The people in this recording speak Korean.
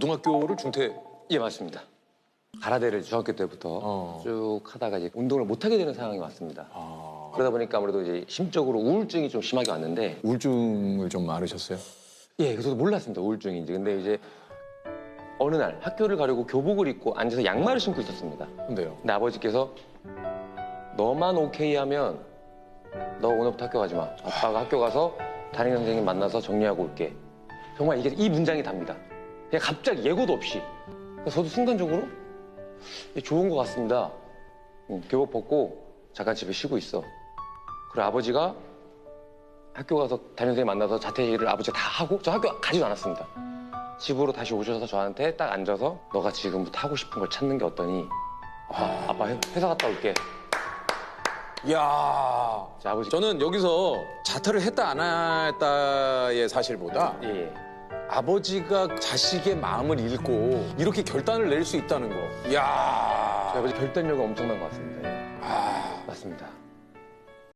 고등학교를 중퇴. 예 맞습니다. 가라데를 중학교 때부터 어. 쭉 하다가 이제 운동을 못 하게 되는 상황이 왔습니다. 아. 그러다 보니까 아무래도 이제 심적으로 우울증이 좀 심하게 왔는데 우울증을 좀 앓으셨어요? 예, 저도 몰랐습니다 우울증인지. 근데 이제 어느 날 학교를 가려고 교복을 입고 앉아서 양말을 신고 있었습니다. 근데요. 근데 아버지께서 너만 오케이 하면 너 오늘부터 학교 가지 마. 아빠가 학교 가서 담임 선생님 만나서 정리하고 올게. 정말 이게 이 문장이 답니다. 그냥 갑자기 예고도 없이. 저도 순간적으로 예, 좋은 것 같습니다. 응, 교복 벗고 잠깐 집에 쉬고 있어. 그리고 아버지가 학교 가서 담임 선생님 만나서 자퇴를 아버지가 다 하고 저 학교 가지도 않았습니다. 집으로 다시 오셔서 저한테 딱 앉아서 너가 지금부터 하고 싶은 걸 찾는 게 어떠니? 아빠, 아빠 회- 회사 갔다 올게. 이야. 자, 아버지. 저는 여기서 자퇴를 했다 안 했다의 사실보다 예, 예. 아버지가 자식의 마음을 읽고 이렇게 결단을 낼 수 있다는 거. 이야. 저희 아버지 결단력이 엄청난 것 같습니다. 예. 아. 맞습니다.